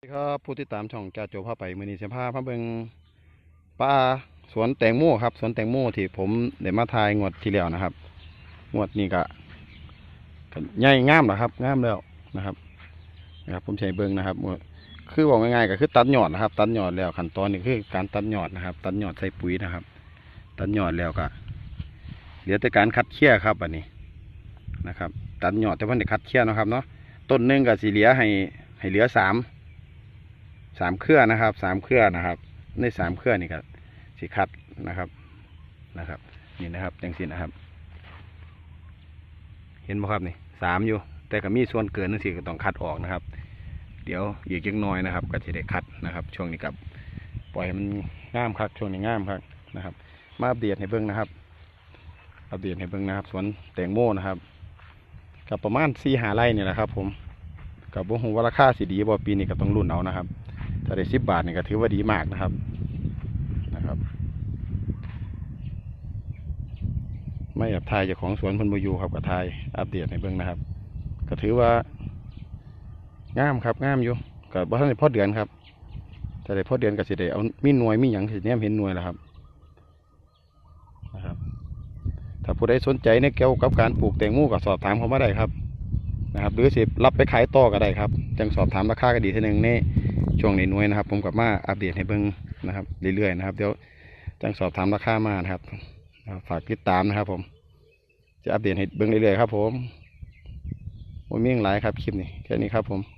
สวัสดีครับผู้ติดตามช่องจ่าโจพาไปมือนีเสียพาพาเบิงป่าสวนแตงโมครับ สวนแตงโมที่ผมได้มาทายงวดที่แล้วนะครับ งวดนี้ก็ใหญ่งามแล้วครับงามแล้วนะครับนะครับ ผมใช้เบิงนะครับคือบอกง่ายๆก็คือตัดยอดนะครับ ตัดยอดแล้วขั้นตอนนี้คือการตัดยอดนะครับ ตัดยอดใส่ปุ๋ยนะครับ ตัดยอดแล้วก็เหลือแต่การคัดเคี่ยครับอันนี้นะครับ ตัดยอดแต่ว่าได้คัดเคี่ยนะครับเนาะต้นหนึ่งก็สีเหลือให้ให้เหลือสาม สามเครือนะครับสามเครือนะครับ ในสามเครือนี่ก็สิคัดนะครับนะครับ นี่นะครับจังสินะครับ เห็นไหมครับนี่สามอยู่ แต่ก็มีส่วนเกินนั่นสิก็ต้องคัดออกนะครับ เดี๋ยวอีกจักน้อยนะครับ ก็จะได้คัดนะครับ ช่วงนี้กับปล่อยให้มันง่ามครับช่วงนี้ง่ามครับนะครับ มาอัปเดตให้เบิ้งนะครับอัปเดตให้เบิ้งนะครับ สวนแตงโมนะครับกับประมาณสี่หาไร่นี่แหละครับ ผมกับบ่ฮู้ว่าราคาสิดีบ่ปีนี้ก็ต้องรุ่นเอานะครับ ถ้าได้สิบบาทนี่ก็ถือว่าดีมากนะครับนะครับ ไม่แอบทายจ้าของสวนเพนบอยูครับกับทายอัปเดตในเบื้องนะครับ ก็ถือว่างามครับงามอยู่กับบ้านในพ่อเดือนครับแต่ได้พ่อเดือนก็สิได้เอามีหน่วยมีหยังสิเนี่ยเห็นหน่วยแล้วครับนะครับ ถ้าผู้ใดสนใจในเกี่ยวกับการปลูกแตงโมก็สอบถามเขามาได้ครับนะครับ หรือสิรับไปขายต่อก็ได้ครับจังสอบถามราคาก็ดีทีหนึ่งใน ช่วงในหน่วยนะครับ ผมกลับมาอัปเดตให้เบิ่งนะครับเรื่อยๆนะครับเดี๋ยวจังสอบถามราคามานะครับนะครับฝากติดตามนะครับ ผม จะอัปเดตให้เบิ่งเรื่อยๆครับ ผมผมมีอย่างหลายครับคลิปนี้แค่นี้ครับผม